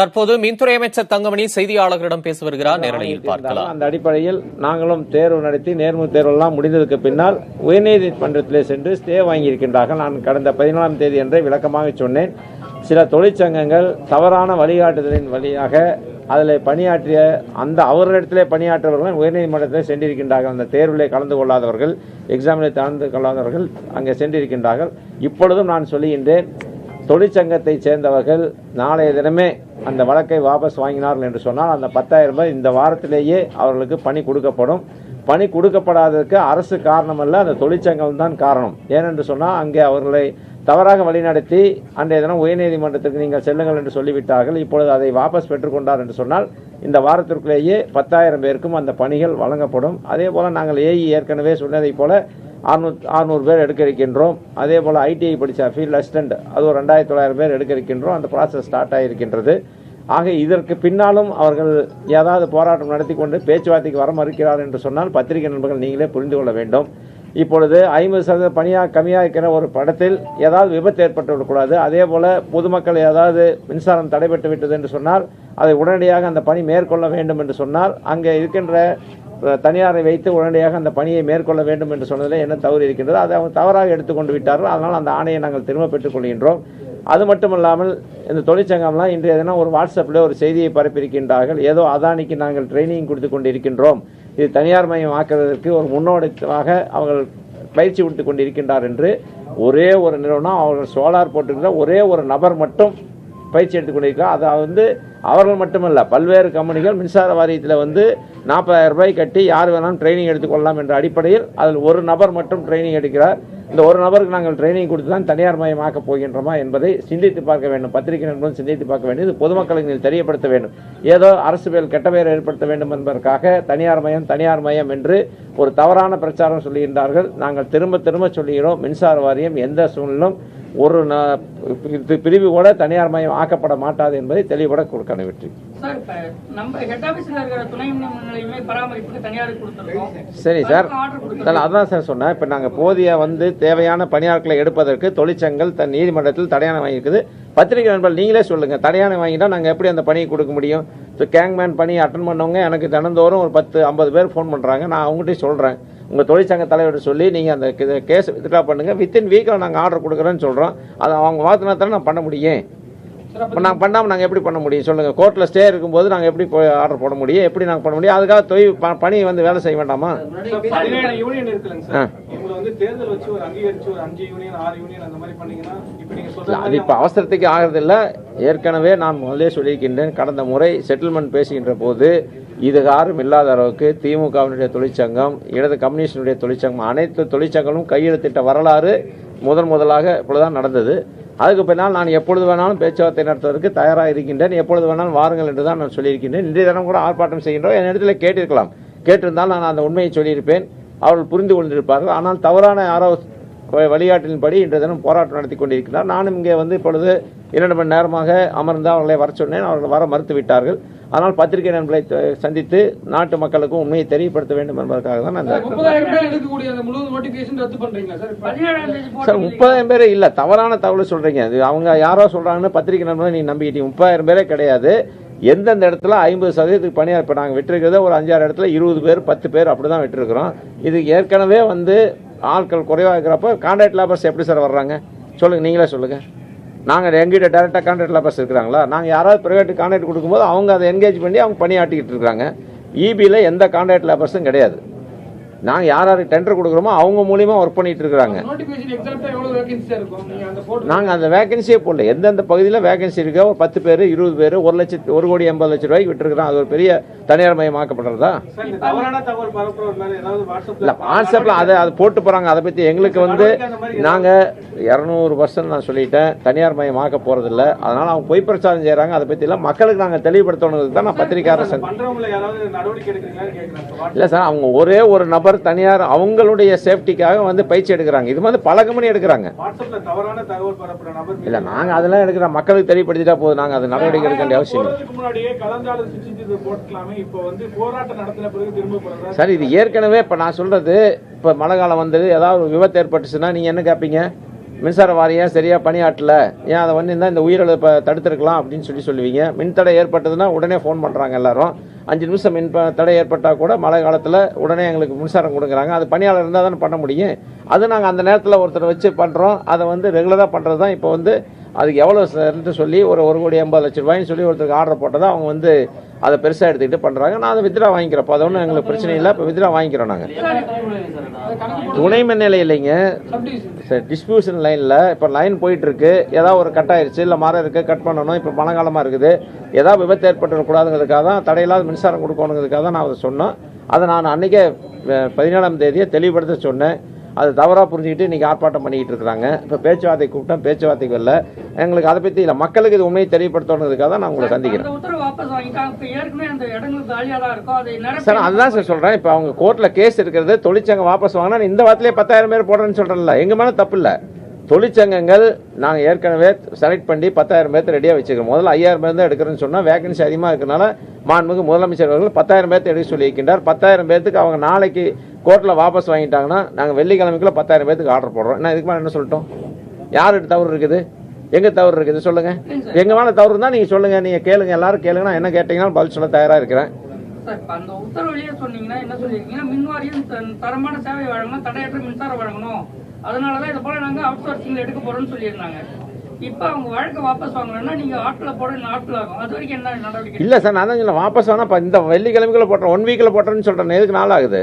தற்போது மின்துறை அமைச்சர் தங்கமணி செய்தியாளர்களிடம் பேசி வருகிறார். நேரலையில் பார்க்கலாம். அந்த அடிப்படையில் நாங்களும் தேர்வு நடத்தி நேர்முக தேர்வெல்லாம் முடிந்ததுக்கு பின்னால் உயர்நீதிமன்றத்திலே சென்று ஸ்டே வாங்கியிருக்கின்றார்கள். நான் கடந்த பதினாலாம் தேதி அன்றே விளக்கமாக சொன்னேன். சில தொழிற்சங்கங்கள் தவறான வழிகாட்டுதலின் வழியாக அதில் பணியாற்றிய அந்த அவர்களிடத்திலே பணியாற்றவர்கள் உயர்நீதிமன்றத்தில் சென்றிருக்கின்றார்கள். அந்த தேர்விலே கலந்து கொள்ளாதவர்கள் எக்ஸாமிலே கலந்து கொள்ளாதவர்கள் அங்கே சென்றிருக்கின்றார்கள். இப்பொழுதும் நான் சொல்லுகின்றேன் தொழிற்சங்கத்தை சேர்ந்தவர்கள் நாளைய தினமே அந்த வழக்கை வாபஸ் வாங்கினார்கள் என்று சொன்னால் அந்த பத்தாயிரம் ரூபாய் இந்த வாரத்திலேயே அவர்களுக்கு பணி கொடுக்கப்படும். பணி கொடுக்கப்படாததற்கு அரசு காரணமல்ல அந்த தொழிற்சங்கம் தான் காரணம். ஏனென்று சொன்னால் அங்கே அவர்களை தவறாக வழிநடத்தி அன்றைய தினம் உயர்நீதிமன்றத்துக்கு நீங்கள் செல்லுங்கள் என்று சொல்லிவிட்டார்கள். இப்பொழுது அதை வாபஸ் பெற்றுக்கொண்டார் என்று சொன்னால் இந்த வாரத்திற்குள்ளேயே பத்தாயிரம் பேருக்கும் அந்த பணிகள் வழங்கப்படும். அதே போல் நாங்கள் ஏஇ ஏற்கனவே சொன்னதைப் போல அறுநூத் அறுநூறு பேர் எடுக்க இருக்கின்றோம் அதே போல் ஐடிஐ படித்த ஃபீல்டு அசிஸ்டண்ட் அது ஒரு ரெண்டாயிரத்தி தொள்ளாயிரம் பேர் எடுக்க இருக்கின்றோம் அந்த ப்ராசஸ் ஸ்டார்ட் ஆகியிருக்கின்றது ஆக இதற்கு பின்னாலும் அவர்கள் ஏதாவது போராட்டம் நடத்தி கொண்டு பேச்சுவார்த்தைக்கு வர மறுக்கிறார் என்று சொன்னால் பத்திரிகை நண்பர்கள் நீங்களே புரிந்து கொள்ள வேண்டும். இப்பொழுது ஐம்பது சதவீத பணியாக கம்மியாக இருக்கிற ஒரு படத்தில் ஏதாவது விபத்து ஏற்பட்டு விடக்கூடாது அதே போல் பொதுமக்கள் ஏதாவது மின்சாரம் தடைபட்டு விட்டது என்று சொன்னால் அதை உடனடியாக அந்த பணி மேற்கொள்ள வேண்டும் என்று சொன்னால் அங்கே இருக்கின்ற தனியாரை வைத்து உடனடியாக அந்த பணியை மேற்கொள்ள வேண்டும் என்று சொன்னதில் என்ன தவறு இருக்கின்றது? அதை அவங்க தவறாக எடுத்துக்கொண்டு விட்டார்கள். அதனால் அந்த ஆணையை நாங்கள் திரும்ப பெற்றுக்கொள்கின்றோம் அது மட்டும் இல்லாமல் இந்த தொழிற்சங்கம்லாம் இன்றைய தினம் ஒரு வாட்ஸ்அப்பில் ஒரு செய்தியை பரப்பியிருக்கின்றார்கள். ஏதோ அதானிக்கு நாங்கள் ட்ரைனிங் கொடுத்து கொண்டு இருக்கின்றோம் இது தனியார் மயம் ஆக்குவதற்கு ஒரு முன்னோடித்தமாக அவர்கள் பயிற்சி விட்டு கொண்டிருக்கின்றார் என்று ஒரே ஒரு நிறுவனம் அவர்கள் சோலார் போட்டிருக்கிற ஒரே ஒரு நபர் மட்டும் பயிற்சி எடுத்துக் கொண்டிருக்கிறார். அது வந்து அவர்கள் மட்டுமல்ல பல்வேறு கம்பெனிகள் மின்சார வாரியத்தில் வந்து நாற்பதாயிரம் ரூபாய் கட்டி யார் வேணாலும் ட்ரைனிங் எடுத்துக்கொள்ளலாம் என்ற அடிப்படையில் அதில் ஒரு நபர் மட்டும் ட்ரைனிங் எடுக்கிறார். இந்த ஒரு நபருக்கு நாங்கள் ட்ரைனிங் கொடுத்து தான் தனியார் மயமாக்கப் போகின்றோமா என்பதை சிந்தித்து பார்க்க வேண்டும். பத்திரிகை நண்பர்களும் சிந்தித்து பார்க்க வேண்டும். இது பொதுமக்களுக்கு நீங்கள் தெரியப்படுத்த வேண்டும். ஏதோ அரசு மேல் கெட்ட பெயர் ஏற்படுத்த வேண்டும் என்பதற்காக தனியார் மயம் தனியார் மயம் என்று ஒரு தவறான பிரச்சாரம் சொல்லுகின்றார்கள் நாங்கள் திரும்ப திரும்ப சொல்லுகிறோம். மின்சார வாரியம் எந்த சூழ்நிலும் ஒரு இது பிரிவு கூட தனியார் மயம் ஆக்கப்பட மாட்டாது என்பதை தெளிவுபட கொடுக்க வெற்றி. சார் இப்ப நம்ம ஹெட் ஆபீஸ்ல இருக்கிற துணை நிலையமே பராமரிப்புக்கு தனியாருக்கு கொடுத்துருக்கோம். சரி சார். சார் அதான் சார் சொன்னேன். இப்போ நாங்கள் போதிய வந்து தேவையான பணியாட்களை எடுப்பதற்கு தொழிற்சங்கங்கள் தன் நீதிமன்றத்தில் தடையான வாங்கியிருக்குது. பத்திரிகை நண்பர்கள் நீங்களே சொல்லுங்கள் தடையான வாங்கிட்டா நாங்கள் எப்படி அந்த பணியை கொடுக்க முடியும்? ஸோ கேங்மேன் பணி அட்டன் பண்ணவங்க எனக்கு தினந்தோறும் ஒரு பத்து ஐம்பது பேர் ஃபோன் பண்ணுறாங்க நான் அவங்ககிட்டயும் சொல்கிறேன் உங்கள் தொழிற்சங்க தலைவர்கிட்ட சொல்லி நீங்கள் அந்த கேஸ் வித்ட்ரா பண்ணுங்கள் வித்தின் வீக்கில் நாங்கள் ஆர்டர் கொடுக்குறேன்னு சொல்கிறோம் அதை அவங்க வாத்தினா தானே நான் பண்ண முடியும். இப்போ நாங்கள் பண்ணாமல் நாங்கள் எப்படி பண்ண முடியும்? சொல்லுங்கள் கோர்ட்டில் ஸ்டே இருக்கும்போது நாங்கள் எப்படி போய் ஆர்டர் போட முடியும்? எப்படி நாங்கள் பண்ண முடியும்? அதுக்காக தொழில் ப- பணி வந்து வேலை செய்ய வேண்டாமா? பதினேழு யூனியன் இருக்குல்லங்க ஆ. சார் இவங்களை வந்து தேர்தல் வச்சு ஒரு அங்கீகரிச்சு ஒரு அஞ்சு யூனியன் ஆறு யூனியன் அந்த மாதிரி பண்ணீங்கன்னா இப்ப நீங்க இல்ல, சொல்ற அது இப்போ அவசரத்துக்கு ஆகிறதில்ல. ஏற்கனவே நான் முதலே சொல்லியிருக்கின்றேன். கடந்த முறை செட்டில்மெண்ட் பேசுகின்ற போது இது யாரும் இல்லாத அளவுக்கு திமுகவினுடைய தொழிற்சங்கம் இடது கம்யூனிஸ்டினுடைய தொழிற்சங்கம் அனைத்து தொழிற்சங்கங்களும் கையெழுத்திட்ட வரலாறு முதன் முதலாக இப்பொழுதுதான் நடந்தது. அதுக்கு பின்னால் நான் எப்பொழுது வேணாலும் பேச்சுவார்த்தை நடத்துவதற்கு தயாராக இருக்கின்றேன் எப்பொழுது வேணாலும் வாருங்கள் என்று தான் நான் சொல்லியிருக்கின்றேன். இன்றைய தினம் கூட ஆர்ப்பாட்டம் செய்கின்றோம். என் இடத்துல கேட்டிருக்கலாம். கேட்டிருந்தால் நான் அந்த உண்மையை சொல்லியிருப்பேன். அவர்கள் புரிந்து கொண்டிருப்பார்கள். ஆனால் தவறான யாரோ வழிகாட்டின்படி இன்றைய தினம் போராட்டம் நடத்தி கொண்டிருக்கிறார். நானும் இங்கே வந்து இப்பொழுது இரண்டு மணி நேரமாக அமர்ந்து அவர்களை வர சொன்னேன். அவர்கள் வர மறுத்து விட்டார்கள். ஆனால் பத்திரிகை நண்பர்களை சந்தித்து நாட்டு மக்களுக்கும் உண்மையை தெரியப்படுத்த வேண்டும் என்பதற்காக தான் அந்த சார்? முப்பதாயிரம் பேர் இல்லை. தவறான தகவல் சொல்றீங்க. அது அவங்க யாரோ சொல்றாங்கன்னு பத்திரிகை நண்பர்களை நீங்க நம்பிக்கிட்டீங்க. முப்பதாயிரம் பேரே கிடையாது. எந்தெந்த இடத்துல ஐம்பது சதவீதத்துக்கு பணியார் இப்போ நாங்கள் விட்டுருக்கிறத ஒரு அஞ்சாறு இடத்துல இருபது பேர் பத்து பேர் அப்படி தான் விட்டுருக்குறோம். இது ஏற்கனவே வந்து ஆட்கள் குறைவாக இருக்கிறப்ப கான்ட்ராக்ட் லேபர்ஸ் எப்படி சார் வர்றாங்க? சொல்லுங்கள் நீங்களே சொல்லுங்கள் நாங்கள் எங்கிட்ட டேரெக்டாக கான்ட்ராக்ட் லேபர்ஸ் இருக்கிறாங்களா? நாங்கள் யாராவது ப்ரைவேட் கான்ட்ராக்ட் கொடுக்கும்போது அவங்க அதை என்கேஜ் பண்ணி அவங்க பணியாற்றிக்கிட்டு இருக்காங்க. இபியில் எந்த கான்ட்ராக்ட் லேபர்ஸும் கிடையாது. நாங்கள் யார் யாருக்கு டெண்டர் கொடுக்குறோமோ அவங்க மூலியமா ஒர்க் பண்ணிட்டு இருக்கிறாங்க. நாங்கள் அந்த வேகன்சியே போடல. எந்தெந்த பகுதியில் வேகன்சி இருக்கோ ஒரு பத்து பேர் இருபது பேர் ஒரு லட்சத்து ஒரு கோடி எண்பது லட்சம் ரூபாய்க்கு விட்டுருக்கிறோம். அது ஒரு பெரிய தனியார் மயமாக்கப்படுறதா இல்லை வாட்ஸ்அப்பில் அதை அது போட்டு போகிறாங்க அதை பற்றி எங்களுக்கு வந்து நாங்கள் இரநூறு பர்சன்ட் நான் சொல்லிட்டேன். தனியார் மயமாக்க போகிறதில்ல அதனால் அவங்க பொய் பிரச்சாரம் செய்கிறாங்க அதை பற்றிலாம் மக்களுக்கு நாங்கள் தெளிவுபடுத்தணுங்கிறது தான் நான் பத்திரிக்காரர் சார் வாட்ஸ்அப் இல்லை சார் அவங்க ஒரே ஒரு நபர் தனியார் அவங்களுடைய சேஃப்டிக்காக வந்து பயிற்சி எடுக்கிறாங்க. இது வந்து கம்பெனி எடுக்கிறாங்க. இல்லை நாங்கள் அதெல்லாம் எடுக்கிறோம். மக்களுக்கு தெரியப்படுத்திட்டா போதும். நாங்கள் அது நடவடிக்கை எடுக்க வேண்டிய அவசியம் இல்லை போட்டுக்கலாமே. இப்போ வந்து போராட்டம் நடத்தின பிறகு திரும்ப போறதா சார் இது ஏற்கனவே இப்போ நான் சொல்றது இப்போ மழை காலம் வந்தது ஏதாவது ஒரு விபத்து ஏற்பட்டுச்சுன்னா நீங்கள் என்ன கேட்பீங்க மின்சார வாரியம் சரியாக பணியாற்றல. ஏன் அதை வந்து இந்த உயிரிழப்பை தடுத்திருக்கலாம் அப்படின்னு சொல்லி சொல்லுவீங்க. மின்தடை ஏற்பட்டதுன்னா உடனே ஃபோன் பண்ணுறாங்க எல்லாரும். அஞ்சு நிமிஷம் மின் தடை ஏற்பட்டால் கூட மழை காலத்தில் உடனே எங்களுக்கு மின்சாரம் கொடுக்குறாங்க அது பணியாளர் இருந்தால் தானே பண்ண முடியும். அது நாங்கள் அந்த நேரத்தில் ஒருத்தர் வச்சு பண்ணுறோம் அதை வந்து ரெகுலராக பண்ணுறது தான் இப்போ வந்து அதுக்கு எவ்வளோ சரின்னு சொல்லி ஒரு ஒரு கோடி எண்பது லட்ச ரூபாய்ன்னு சொல்லி ஒருத்தருக்கு ஆர்டர் போட்டதை அவங்க வந்து அதை பெருசாக எடுத்துக்கிட்டு பண்ணுறாங்க நான் அதை வித்ரா வாங்கிக்கிறோம் இப்போ அது ஒன்றும் எங்களுக்கு பிரச்சனை இல்லை. இப்போ வித்ரா வாங்கிக்கிறோம் நாங்கள் துணை மின் நிலையம் இல்லைங்க சரி டிஸ்ட்ரிபியூஷன் லைனில் இப்போ லைன் போயிட்டு இருக்கு ஏதாவது ஒரு கட் ஆயிருச்சு இல்லை மரம் இருக்குது கட் பண்ணணும். இப்போ மழை காலமாக இருக்குது. ஏதாவது விபத்து ஏற்பட்டுறக்கூடாதுங்கிறதுக்காக தான் தடையில்லாத மின்சாரம் கொடுக்கணுங்கிறதுக்காக தான் நான் அதை சொன்னோம். அதை நான் அன்றைக்கே பதினேழாம் தேதியை தெளிவுபடுத்த சொன்னேன். அது தவறாக புரிஞ்சுக்கிட்டு இன்றைக்கி ஆர்ப்பாட்டம் பண்ணிக்கிட்டு இருக்கிறாங்க. இப்போ பேச்சுவார்த்தை கூப்பிட்டோம் பேச்சுவார்த்தைக்கு வரல. எங்களுக்கு அதை பற்றி இல்லை. மக்களுக்கு இது உண்மையை தெரியப்படுத்தணுங்கிறதுக்காக தான் நான் உங்களை சந்திக்கிறேன். சார் அதுதான் சார் சொல்கிறேன் இப்போ அவங்க கோர்ட்டில் கேஸ் இருக்கிறது தொழிற்சங்கம் வாபஸ் வாங்கினா இந்த வாரத்திலே பத்தாயிரம் பேர் போடுறேன்னு சொல்கிறேன்ல எங்கள் மேலே தப்பு இல்லை. தொழிற்சங்கங்கள் நாங்கள் ஏற்கனவே செலக்ட் பண்ணி பத்தாயிரம் பேர்த்து ரெடியாக வச்சுக்கிறோம் முதல்ல ஐயாயிரம் பேர் தான் எடுக்கிறேன்னு சொன்னால் வேகன்சி அதிகமாக இருக்கிறனால மாண்புமிகு முதலமைச்சர் அவர்கள் பத்தாயிரம் பேர்த்து எடுக்க சொல்லியிருக்கின்றார். பத்தாயிரம் பேர்த்துக்கு அவங்க நாளைக்கு கோர்ட்டில் வாபஸ் வாங்கிட்டாங்கன்னா நாங்கள் வெள்ளிக்கிழமைக்குள்ள பத்தாயிரம் பேர்த்துக்கு ஆர்டர் போடுறோம். என்ன இதுக்கு மேலே என்ன சொல்லிட்டோம்? யாருக்கு தவறு இருக்குது? எங்கே தவறு இருக்குது சொல்லுங்கள் எங்கள் மேலே தவறு இருந்தால் நீங்கள் சொல்லுங்கள் நீங்கள் கேளுங்க. எல்லாரும் கேளுங்க நான் என்ன கேட்டீங்கன்னா பதில் சொல்ல தயாராக இருக்கிறேன். அந்த சொன்னீங்கன்னா என்ன தரமான சேவை வழங்கணும் தடையற்ற மின்சாரம் வழங்கணும். அதனாலதான் இது போல நாங்கள் அவுட் சோர்சிங்கில் எடுக்க போகிறோம்னு சொல்லியிருந்தாங்க. இப்போ அவங்க வழக்கு வாபஸ் வாங்கலன்னா நீங்கள் ஆட்டில் போட இன்னும் ஆகும்? அது வரைக்கும் என்ன நடவடிக்கை இல்லை சார் நான் தான் சொல்ல வாபஸ் வேணா இப்போ இந்த வெள்ளிக்கிழமைக்குள்ள போட்டுறேன் ஒன் வீக்கில் போட்டுறேன்னு சொல்கிறேன் எதுக்கு நாள் ஆகுது?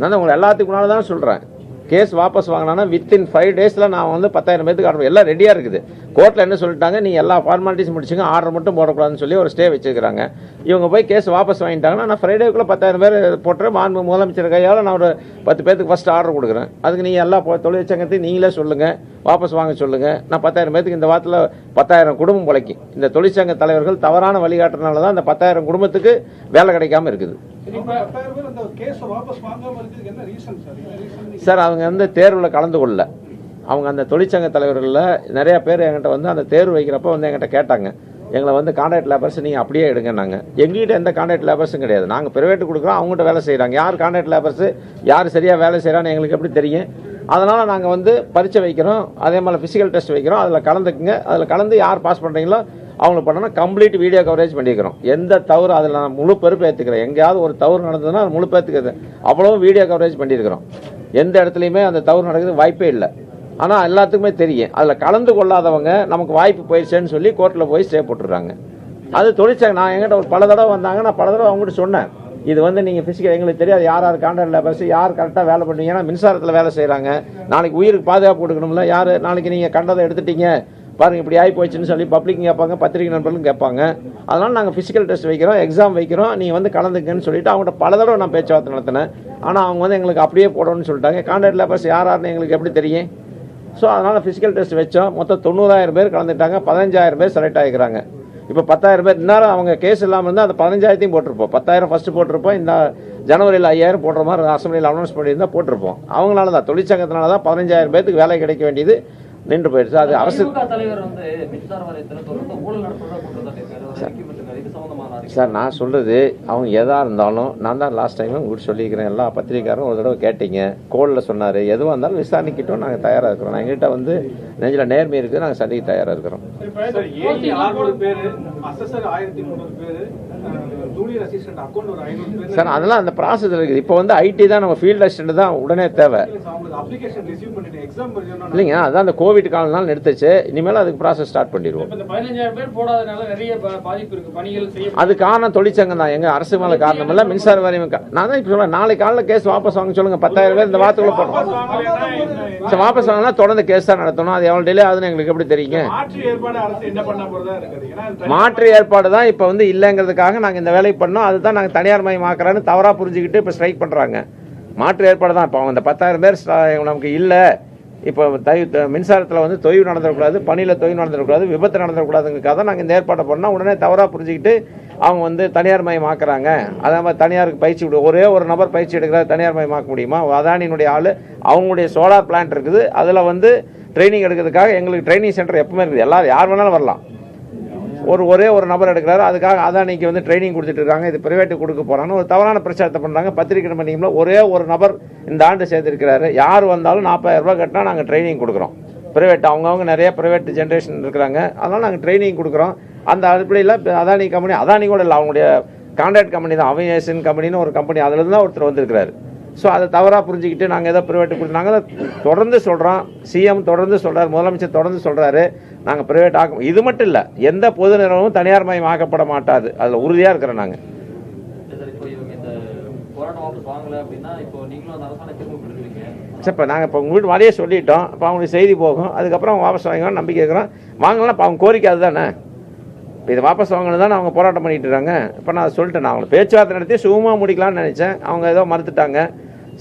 நான் தான் உங்களை எல்லாத்துக்கு முன்னால் தான் சொல்கிறேன் கேஸ் வாபஸ் வாங்கினா வித்தின் ஃபைவ் டேஸில் நான் வந்து பத்தாயிரம் பேருக்கு ஆர்டர் எல்லாம் ரெடியாக இருக்குது. கோர்ட்டில் என்ன சொல்லிட்டாங்க? நீங்கள் எல்லா ஃபார்மாலிட்டிஸ் முடிச்சுங்க ஆர்டர் மட்டும் போடக்கூடாதுன்னு சொல்லி ஒரு ஸ்டே வச்சுக்கிறாங்க இவங்க போய் கேஸ் வாபஸ் வாங்கிட்டாங்கன்னா நான் ஃப்ரைடேக்குள்ளே பத்தாயிரம் பேர் போட்டுறேன். மாண்பு முதலமைச்சர் கையால் நான் ஒரு பத்து பேத்துக்கு ஃபஸ்ட்டு ஆர்டர் கொடுக்குறேன். அதுக்கு நீங்கள் எல்லா தொழிற்சங்கத்தையும் நீங்களே சொல்லுங்கள் வாபஸ் வாங்க சொல்லுங்கள் நான் பத்தாயிரம் பேத்துக்கு இந்த வாரத்தில் பத்தாயிரம் குடும்பம் பிழைக்கும் இந்த தொழிற்சங்க தலைவர்கள் தவறான வழிகாட்டுறதுனால தான் இந்த பத்தாயிரம் குடும்பத்துக்கு வேலை கிடைக்காம இருக்குது. அந்த சார் அவங்க வந்து தேர்வில் கலந்து கொள்ளல. அவங்க அந்த தொழிற்சங்க தலைவர்களில் நிறைய பேர் என்கிட்ட வந்து அந்த தேர்வு வைக்கிறப்ப வந்து என்கிட்ட கேட்டாங்க. எங்களை வந்து கான்ட்ராக்ட் லேபர்ஸ் நீங்கள் அப்படியே எடுங்கன்னாங்க. எங்ககிட்ட எந்த கான்ட்ராக்ட் லேபர்ஸும் கிடையாது. நாங்கள் ப்ரைவேட்டு கொடுக்குறோம் அவங்ககிட்ட வேலை செய்கிறாங்க யார் கான்ட்ராக்ட் லேபர்ஸு யார் சரியாக வேலை செய்கிறான்னு எங்களுக்கு எப்படி தெரியும்? அதனால் நாங்கள் வந்து பரீட்சை வைக்கிறோம். அதே மாதிரி ஃபிசிக்கல் டெஸ்ட் வைக்கிறோம். அதில் கலந்துக்குங்க. அதில் கலந்து யார் பாஸ் பண்ணுறீங்களோ அவங்களுக்கு பண்ணோன்னா கம்ப்ளீட் வீடியோ கவரேஜ் பண்ணிக்கிறோம். எந்த தவறு அதில் நான் முழு பொறுப்பு ஏற்றுக்கிறேன் எங்கேயாவது ஒரு தவறு நடந்ததுன்னா முழு பேத்துக்கிறது அவ்வளோ வீடியோ கவரேஜ் பண்ணியிருக்கிறோம். எந்த இடத்துலையுமே அந்த தவறு நடக்குது வாய்ப்பே இல்லை. ஆனால் எல்லாத்துக்குமே தெரியும். அதில் கலந்து கொள்ளாதவங்க நமக்கு வாய்ப்பு போயிடுச்சேன்னு சொல்லி கோர்ட்டில் போய் ஸ்டே போட்டுடுறாங்க. அது தொழிற்சங்க நான் எங்கிட்ட ஒரு பல தடவை வந்தாங்க. நான் பல தடவை அவங்ககிட்ட சொன்னேன். இது வந்து நீங்கள் ஃபிசிக்கல் எங்களுக்கு தெரியாது. யார் யார் கான்ட்ராக்ட் லேபர்ஸ் யார் கரெக்டாக வேலை பண்ணுவீங்கன்னா மின்சாரத்தில் வேலை செய்கிறாங்க நாளைக்கு உயிருக்கு பாதுகாப்பு கொடுக்கணும்ல. யார்? நாளைக்கு நீங்கள் கண்டதை எடுத்துட்டீங்க. பாருங்கள் இப்படி ஆகி போச்சுன்னு சொல்லி பப்ளிக்கும் கேட்பாங்க பத்திரிகை நண்பர்களும் கேட்பாங்க. அதனால் நாங்கள் ஃபிசிக்கல் டெஸ்ட் வைக்கிறோம் எக்ஸாம் வைக்கிறோம். நீங்கள் வந்து கலந்துக்குன்னு சொல்லிட்டு அவங்கள்ட்ட பல தடவை நான் பேச்சுவார்த்தை நடத்தினேன். ஆனால் அவங்க வந்து எங்களுக்கு அப்படியே போடணும்னு சொல்லிட்டாங்க. கான்ட்ராக்ட் லேபர்ஸ் யார் யாருன்னு எங்களுக்கு எப்படி தெரியும்? ஸோ அதனால் ஃபிசிக்கல் டெஸ்ட் வச்சோம். மொத்தம் தொண்ணூறாயிரம் பேர் கலந்துட்டாங்க. பதினஞ்சாயிரம் பேர் செலக்ட் ஆகிக்கிறாங்க இப்போ பத்தாயிரம் பேர் இந்நேரம் அவங்க கேஸ் இல்லாமல் இருந்தால் அந்த பதினஞ்சாயிரத்தையும் போட்டிருப்போம். பத்தாயிரம் ஃபஸ்ட்டு போட்டிருப்போம். இந்த ஜனவரியில் ஐயாயிரம் போடுற மாதிரி அசம்பிளியில் அனௌன்ஸ் பண்ணியிருந்தால் போட்டிருப்போம். அவங்களால தான் தொழிற்சங்கத்தினால தான் பதினஞ்சாயிரம் பேத்துக்கு வேலை கிடைக்க வேண்டியது நின்று போயிடுச்சு. அது அரசு சார் நான் சொல்கிறது அவங்க எதாக இருந்தாலும் நான் தான் லாஸ்ட் டைம் உங்களுக்கு சொல்லியிருக்கிறேன். எல்லா பத்திரிக்காரும் ஒரு தடவை கேட்டீங்க. கோலில் சொன்னார். எதுவாக இருந்தாலும் விசாரணைக்கிட்டோம் நாங்கள் தயாராக இருக்கிறோம். நான் எங்ககிட்ட வந்து நெஞ்சில் நேர்மை இருக்குது நாங்கள் சந்திக்க தயாராக இருக்கிறோம். சார் அதெல்லாம் அந்த ப்ராசஸ் இருக்குது. இப்போ வந்து ஐடி தான் நம்ம ஃபீல்ட் அசிஸ்டன்ட் தான் உடனே தேவை. இல்லைங்க அதான் அந்த கோவிட் காலனால நிறுத்துச்சு. இனிமேல் அதுக்கு ப்ராசஸ் ஸ்டார்ட் பண்ணிடுவோம். இப்ப இந்த பதினஞ்சாயிரம் பேர் போடாதனால நிறைய பா- பாதிப்பு இருக்கு. பணிகள் செய்ய அது காரணம் தொழிற்சங்கம் தான். எங்க அரசு மேல காரணம் இல்ல மின்சார வாரியம் நான் தான் இப்போ சொல்றேன். நாளைக்கு காலைல கேஸ் வாபஸ் வாங்க சொல்லுங்க. பத்தாயிரம் பேர் இந்த வாரத்துக்குள்ள போடணும். சரி வாபஸ் வாங்கினா தொடர்ந்து கேஸ் தான் நடத்தணும். அது எவ்வளவு டிலே ஆகுதுன்னு எங்களுக்கு எப்படி தெரியுங்க மாற்று ஏற்பாடு அரசு என்ன பண்ண போறதா இருக்குது. ஏன்னா இது மாற்று ஏற்பாடு தான் இப்போ வந்து இல்லைங்கிறதுக்காக நாங்கள் இந்த வேலையை பண்ணோம் அதுதான் நாங்கள் தனியார் மயமாக்குறோன்னு தவறாக புரிஞ்சுக்கிட்டு இப்போ ஸ்ட்ரைக் பண்ணுறாங்க மாற்று ஏற்பாடு தான் இப்போ அந்த பத்தாயிரம் பேர் நமக்கு இல்லை. இப்போ தயவு மின்சாரத்தில் வந்து தொய்வு நடந்துடக்கூடாது பணியில் தொய்வு நடந்துடக்கூடாது விபத்து நடந்துடக்கூடாதுங்கிறதுக்காக தான் நாங்கள் இந்த ஏற்பாடை பண்ணால் உடனே தவறாக புரிஞ்சுக்கிட்டு அவங்க வந்து தனியார் மயமாக்குறாங்க. அதே மாதிரி தனியாருக்கு பயிற்சி கொடு ஒரே ஒரு நபர் பயிற்சி எடுக்கிறார் தனியார் மயமாக்க முடியுமா? அதானியினுடைய ஆள். அவங்களுடைய சோலார் பிளான்ட் இருக்குது. அதில் வந்து ட்ரைனிங் எடுக்கிறதுக்காக எங்களுக்கு ட்ரைனிங் சென்டர் எப்பவுமே இருக்குது. எல்லாரும் யார் வேணாலும் வரலாம். ஒரு ஒரே ஒரு நபர் எடுக்கிறாரு. அதுக்காக அதானிக்கு வந்து ட்ரைனிங் கொடுத்துட்டு இருக்காங்க. இது பிரைவேட்டு கொடுக்க போறாங்கன்னு ஒரு தவறான பிரச்சாரத்தை பண்றாங்க. பத்திரிக்கை பண்ணிங்களா ஒரே ஒரு நபர் இந்த ஆண்டு சேர்த்திருக்கிறாரு. யார் வந்தாலும் நாற்பதாயிரம் ரூபாய் கட்டினா நாங்கள் ட்ரைனிங் கொடுக்குறோம். ப்ரைவேட் அவங்கவுங்க நிறைய ப்ரைவேட் ஜென்ரேஷன் இருக்கிறாங்க. அதனால் நாங்கள் ட்ரைனிங் கொடுக்குறோம். அந்த அடிப்படையில் அதானி கம்பெனி அதானி கூட இல்லை. அவங்களுடைய கான்ட்ராக்ட் கம்பெனி தான். அவினேஷன் கம்பெனின்னு ஒரு கம்பெனி அதில் தான் ஒருத்தர் வந்திருக்கிறாரு. ஸோ அதை தவறாக புரிஞ்சுக்கிட்டு நாங்கள் ஏதோ ப்ரைவேட் கொடுத்து நாங்கள் தான் தொடர்ந்து சொல்கிறோம் சிஎம் தொடர்ந்து சொல்கிறார் முதலமைச்சர் தொடர்ந்து சொல்கிறாரு நாங்கள் ப்ரைவேட் ஆக்க இது மட்டும் இல்லை எந்த பொது நிறுவனமும் தனியார் மயம் ஆக்கப்பட மாட்டாது. அதில் உறுதியாக இருக்கிறோம் நாங்கள் சார் இப்போ அப்படின்னா இப்போ சரி இப்போ நாங்கள் இப்போ உங்கள் வீட்டு மாதிரியே சொல்லிட்டோம். இப்போ அவங்களுக்கு செய்தி போகும். அதுக்கப்புறம் அவங்க வாபஸ் வாங்கிக்கணும் நம்பிக்கை இருக்கிறோம். வாங்கலாம் இப்போ அவங்க கோரிக்கை அதுதானே? இப்போ இதை வாபஸ் வாங்கணும் தானே அவங்க போராட்டம் பண்ணிட்டு இருக்காங்க. இப்போ நான் சொல்லிட்டேன். நான் அவங்களை பேச்சுவார்த்தை நடத்தி சுகமாக முடிக்கலாம்னு நினச்சேன். அவங்க ஏதோ மறுத்துட்டாங்க.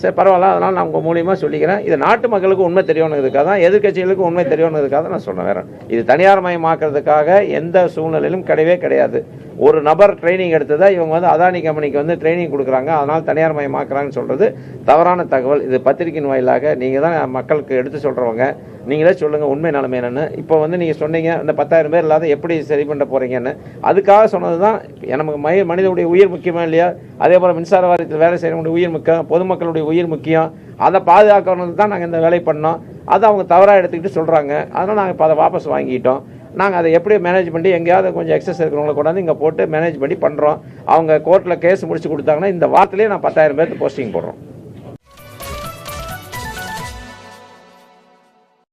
சரி பரவாயில்ல அதனால் நான் உங்கள் மூலியமாக சொல்லிக்கிறேன். இது நாட்டு மக்களுக்கு உண்மை தெரியணுங்கிறதுக்காக தான் எதிர்க்கட்சிகளுக்கு உண்மை தெரியணுங்கிறதுக்காக தான் நான் சொல்கிறேன் வேற இது தனியார் மயமாக்குறதுக்காக எந்த சூழ்நிலையிலும் கிடையவே கிடையாது. ஒரு நபர் ட்ரைனிங் எடுத்ததை இவங்க வந்து அதானி கம்பெனிக்கு வந்து ட்ரைனிங் கொடுக்குறாங்க அதனால் தனியார் மயமாக்குறாங்கன்னு சொல்கிறது தவறான தகவல். இது பத்திரிகையின் வாயிலாக நீங்கள் தான் மக்களுக்கு எடுத்து சொல்கிறவங்க நீங்களே சொல்லுங்கள் உண்மை நிலைமை என்னென்னு. இப்போ வந்து நீங்கள் சொன்னீங்க இந்த பத்தாயிரம் பேர் இல்லாத எப்படி சரி பண்ண போகிறீங்கன்னு அதுக்காக சொன்னது தான் நமக்கு மய மனிதனுடைய உயிர் முக்கியமா இல்லையா? அதே போல் மின்சார வாரியத்தில் வேலை செய்யறவங்களுடைய உயிர் முக்கியம் பொதுமக்களுடைய உயிர் முக்கியம். அதை பாதுகாக்கணும்னு தான் நாங்கள் இந்த வேலை பண்ணோம். அதை அவங்க தவறாக எடுத்துக்கிட்டு சொல்கிறாங்க அதனால் நாங்கள் இப்போ அதை வாபஸ் வாங்கிட்டோம். நாங்கள் அதை எப்படி மேனேஜ் பண்ணி எங்கேயாவது கொஞ்சம் எக்ஸஸ் இருக்கிறவங்கள கொண்டாந்து இங்கே போட்டு மேனேஜ் பண்ணி பண்ணுறோம் அவங்க கோர்ட்டில் கேஸ் முடிச்சு கொடுத்தாங்கன்னா இந்த வாரத்துலேயே நான் பத்தாயிரம் பேருக்கு போஸ்டிங் போடுறோம்.